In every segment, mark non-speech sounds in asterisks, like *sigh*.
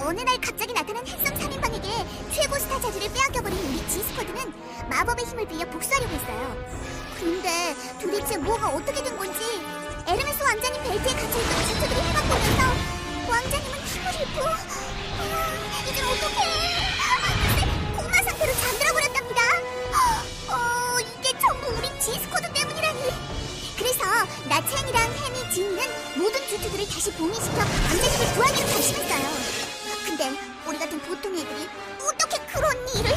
어느 날 갑자기 나타난 핸섬 3인방에게 최고 스타 자리를 빼앗겨버린 우리 지스쿼드는 마법의 힘을 빌려 복수하려고 했어요. 근데 도대체 뭐가 어떻게 된 건지 에르메스 왕자님 벨트에 갇혀있던 지스들이 해방되면서 왕자님은 힘을 잃고 아, 이제 어떡해 아, 글쎄 공마 상태로 잠들어 버렸답니다. 어, 이게 전부 우리 지스쿼드 때문이라니. 그래서 나첸이랑 햄이 진는 모든 주투들을 다시 봉인시켜 왕자님을 구하기로 결심했어요. 근데 우리 같은 보통 애들이 어떻게 그런 일을?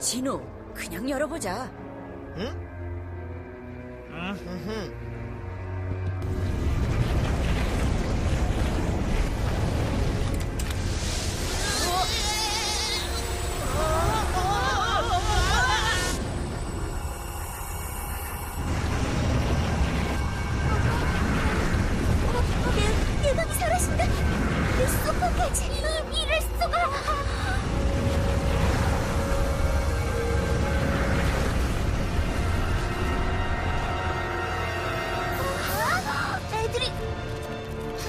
진우, 그냥 열어보자. 응? 음,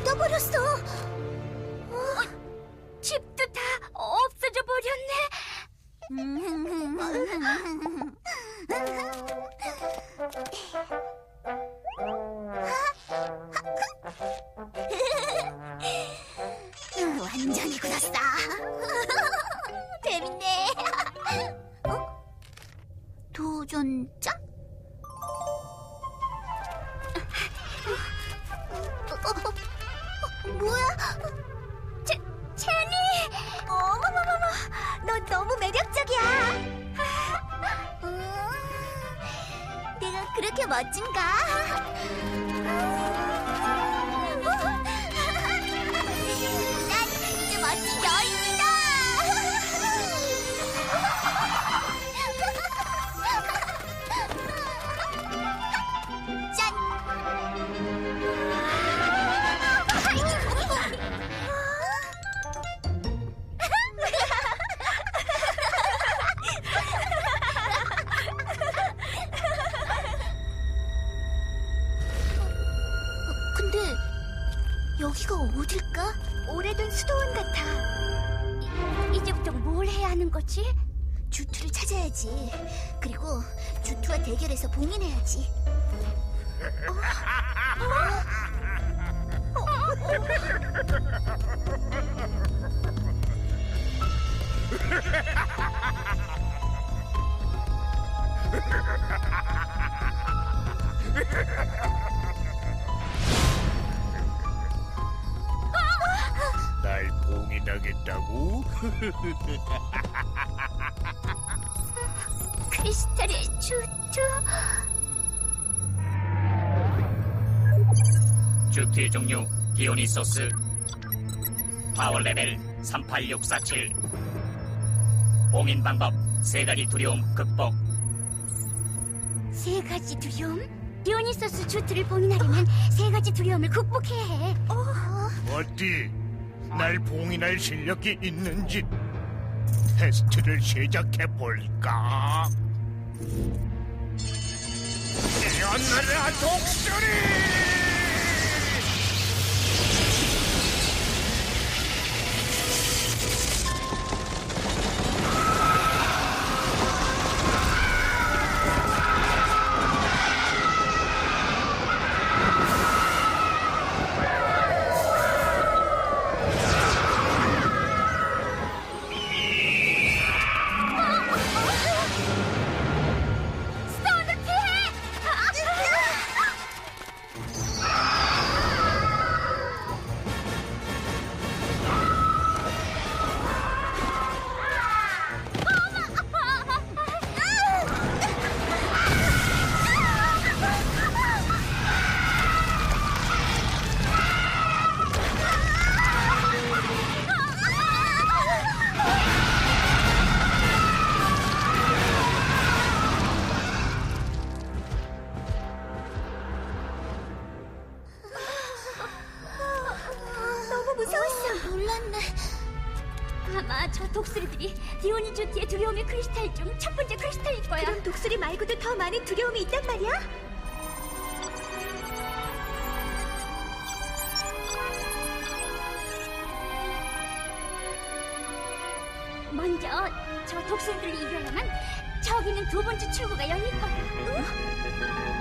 닫아버렸어. 집도 다 없어져 버렸네. 주티 종류 디오니소스 파워 레벨 38647 봉인 방법 세 가지 두려움 극복 세 가지 두려움? 디오니소스 주투를 봉인하려면 세 가지 두려움을 극복해야 해. 어? 어디? 날 봉인할 실력이 있는지 테스트를 시작해 볼까? 일어나라 독수리! 크리스탈 중 첫 번째 크리스탈일 거야. 그럼 독수리 말고도 더 많은 두려움이 있단 말이야? 먼저 저 독수리들을 이겨야만 저기는 두 번째 출구가 열릴 거야. 꿈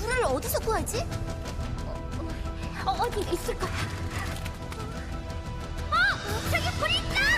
불을 어디서 구하지? 어, 어디가 있을 거야. 어, 저기 불 있다.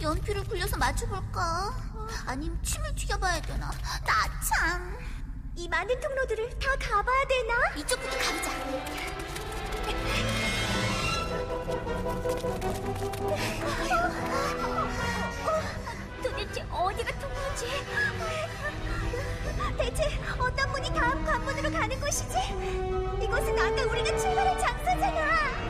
연필을 굴려서 맞춰볼까? 아니면 침을 튀겨봐야 되나? 나 참. 이 많은 통로들을 다 가봐야 되나? 이쪽부터 가보자. 도대체 어디가 통로지? 대체 어떤 문이 다음 관문으로 가는 곳이지? 이곳은 아까 우리가 출발한 장소잖아.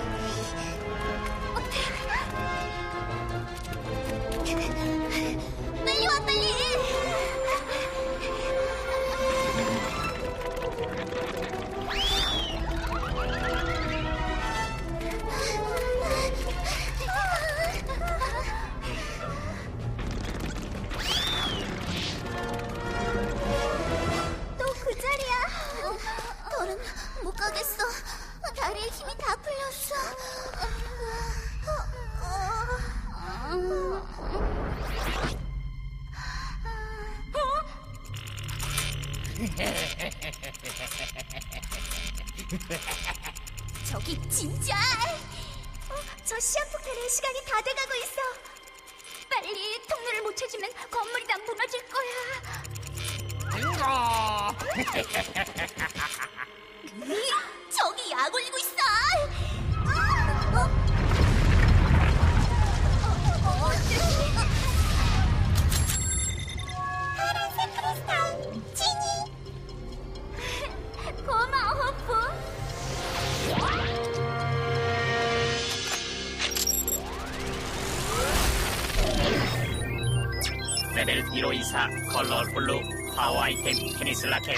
1524 컬러 블루 파워 아이템 테니스 라켓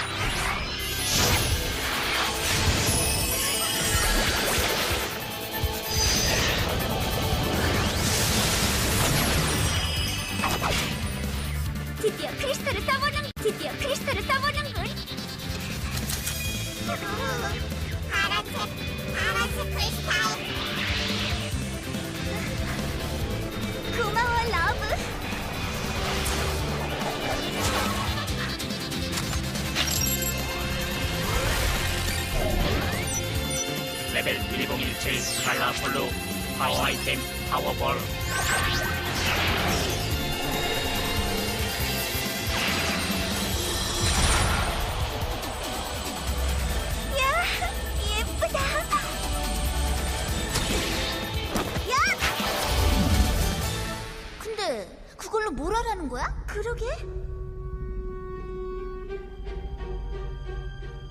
드디어 크리스탈을 써보는 드디어 크리스탈을 써보는군. 파란색 파란색 크리스탈. 1017 컬러 블루 파워 아이템 파워볼 야 예쁘다. 야. 근데 그걸로 뭘 하라는 거야? 그러게.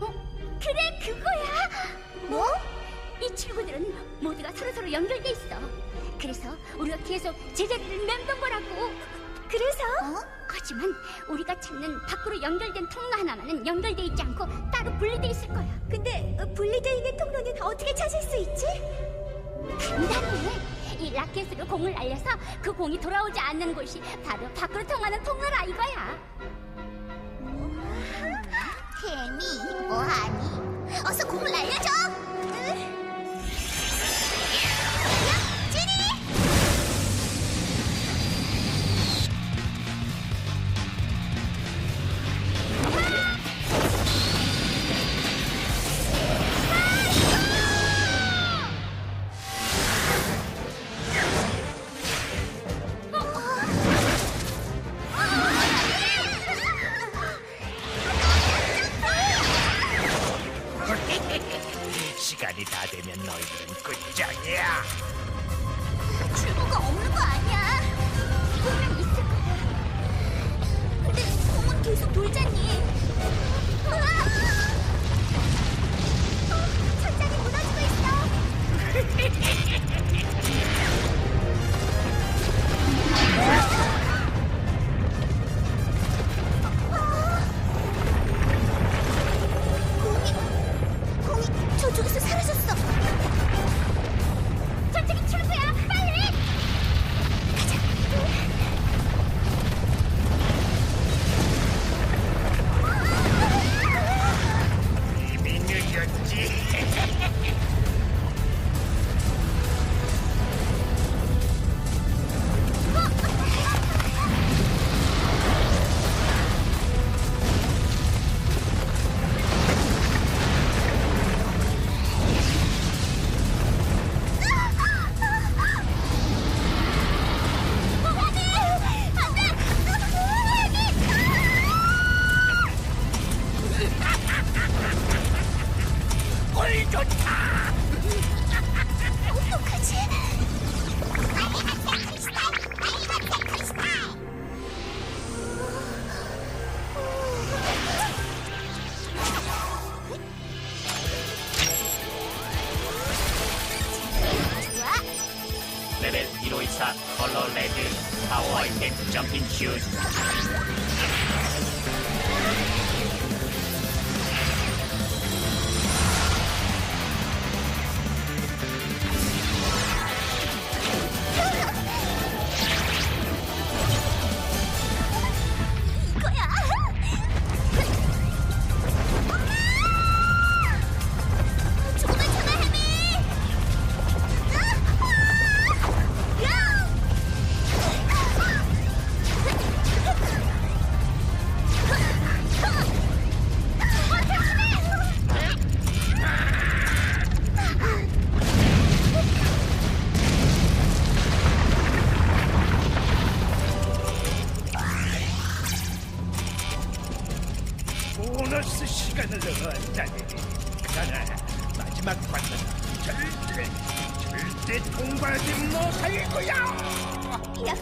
어 그래 그거야. 뭐? 이 친구들은 모두가 서로서로 연결돼 있어. 그래서 우리가 계속 제자리를 맴돈 거라고. 그래서? 하지만 우리가 찾는 밖으로 연결된 통로 하나만은 연결돼 있지 않고 따로 분리돼 있을 거야. 근데 분리돼 있는 통로는 어떻게 찾을 수 있지? 간단해. 이 라켓으로 공을 날려서 그 공이 돌아오지 않는 곳이 바로 밖으로 통하는 통로라 이거야. 개미, 뭐하니? 어서 공을 날려줘.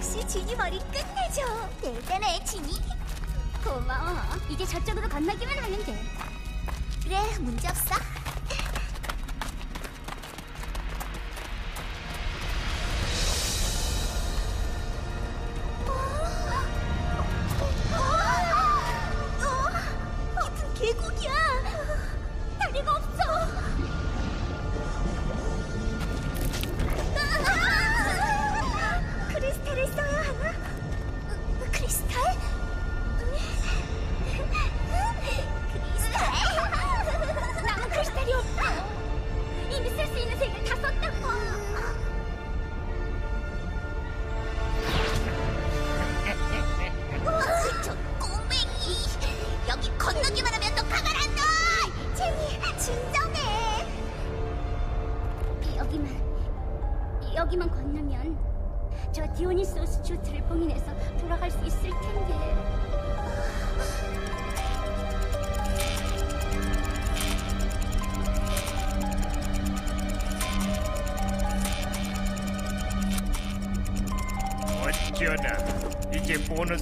역시 지니 머리 끝내줘. 대단해, 지니. 고마워. 이제 저쪽으로 건너기만 하면 돼. 그래, 문제 없어.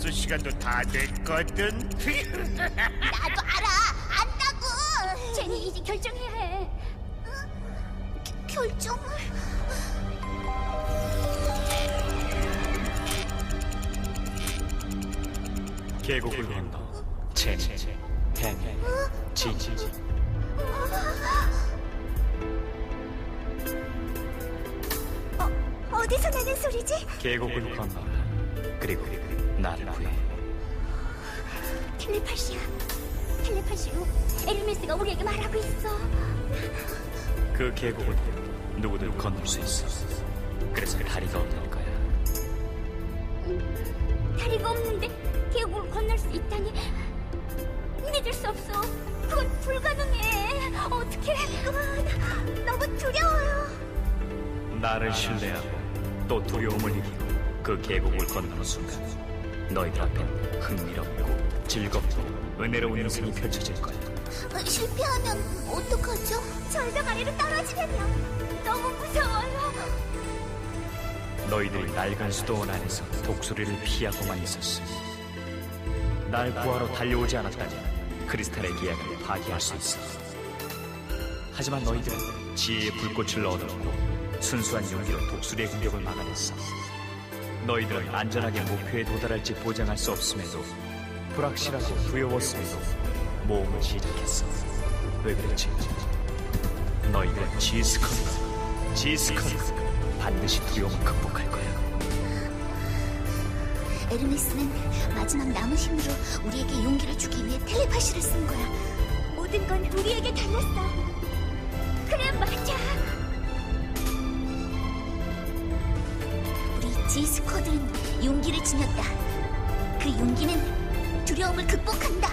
보너스 시간도 다 됐거든. 나도 알아. 안다고. 제니 이제 결정해야 해. 결정을? 계곡을 건너 체, 행, 지, 지, 어, 어디서 나는 소리지? 계곡을 건너라. 그리고 나를 구해. 텔레파시야 텔레파시로 에르메스가 우리에게 말하고 있어 그 계곡은 누구든 건널 수 있어. 그래서 다리가 없는 거야. 다리가 없는데 계곡을 건널 수 있다니 믿을 수 없어 그건 불가능해 어떻게 그만 너무 두려워요 나를 신뢰하고 또 두려움을 이기고 그 계곡을 건너는 순간 너희들 앞에 흥미롭고 즐겁고 은혜로운 인생이 펼쳐질 거야. 어, 실패하면 어떡하죠? 절벽 아래로 떨어지면요 너무 무서워요 너희들이 낡은 수도원 안에서 독수리를 피하고만 있었어. 날 구하러 달려오지 않았다면 크리스탈의 계약을 파기할 수 있어. 하지만 너희들은 지혜의 불꽃을 얻었고 순수한 용기로 독수리의 공격을 막아냈어. 너희들은 안전하게 목표에 도달할지 보장할 수 없음에도 불확실하고 두려웠음에도 모험을 시작했어. 왜 그랬지? 너희들은 지스컨, 지스컨 반드시 두려움을 극복할 거야. 에르메스는 마지막 남은 힘으로 우리에게 용기를 주기 위해 텔레파시를 쓴 거야 모든 건 우리에게 달렸어 G 스쿼드는 용기를 지녔다. 그 용기는 두려움을 극복한다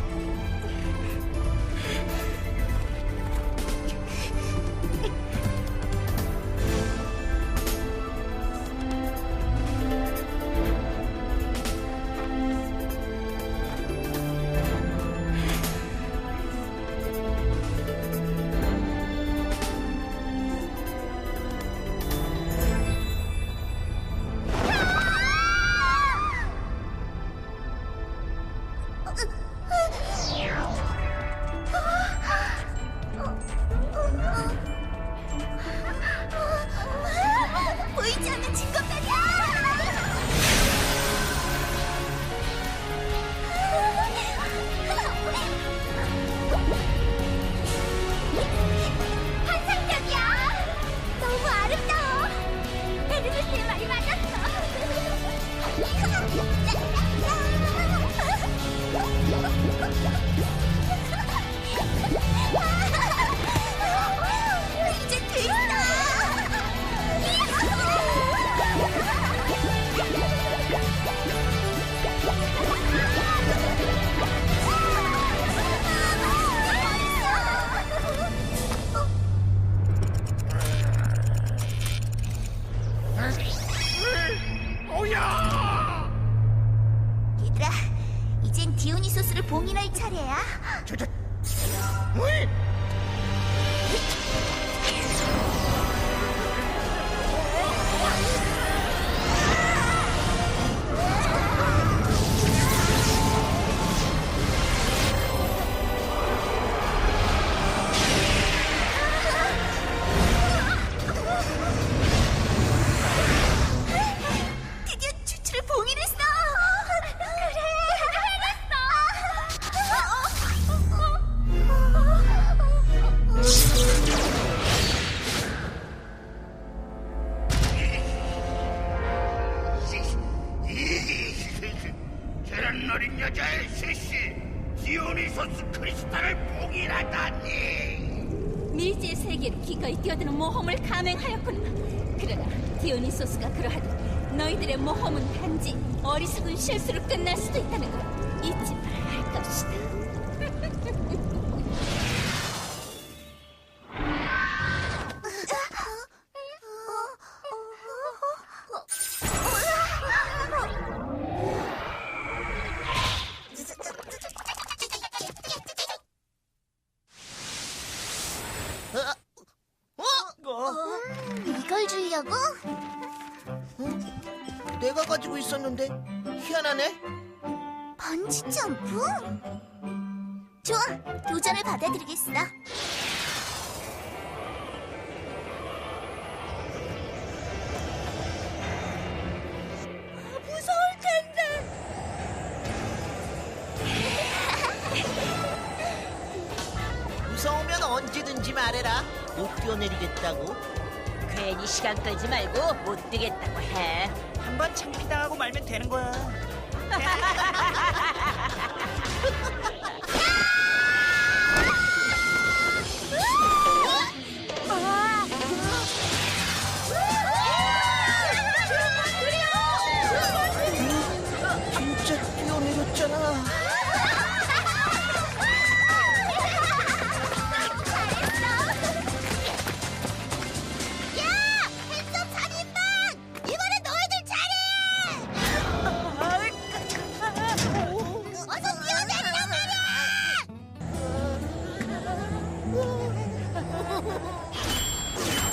있었는데 희한하네. 번지 점프? 좋아, 도전을 받아들이겠어. 무서울 텐데. *laughs* 무서우면 언제든지 말해라. 못 뛰어내리겠다고. 괜히 시간 끌지 말고 못 뛰겠다고 해. 한번 창피당하고 말면 되는 거야. *laughs*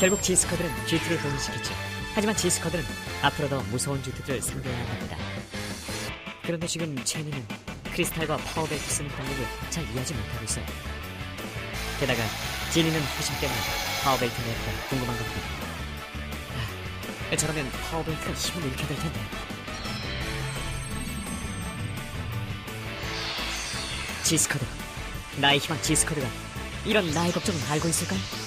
결국 지스커들은 GT를 봉인시켰죠. 하지만 지스커들은 앞으로 더 무서운 GT들을 상대해야 합니다. 그런데 지금 체니는 크리스탈과 파워베이트 쓰는 방법을 잘 이해하지 못하고 있어요. 게다가 지니는 회심 때문에 파워베이트 내부가 궁금한 겁니다. 아, 저러면 파워베이트가 힘을 잃게 될 텐데. 지스커드, 나의 희망 지스커드가 이런 나의 걱정을 알고 있을까요?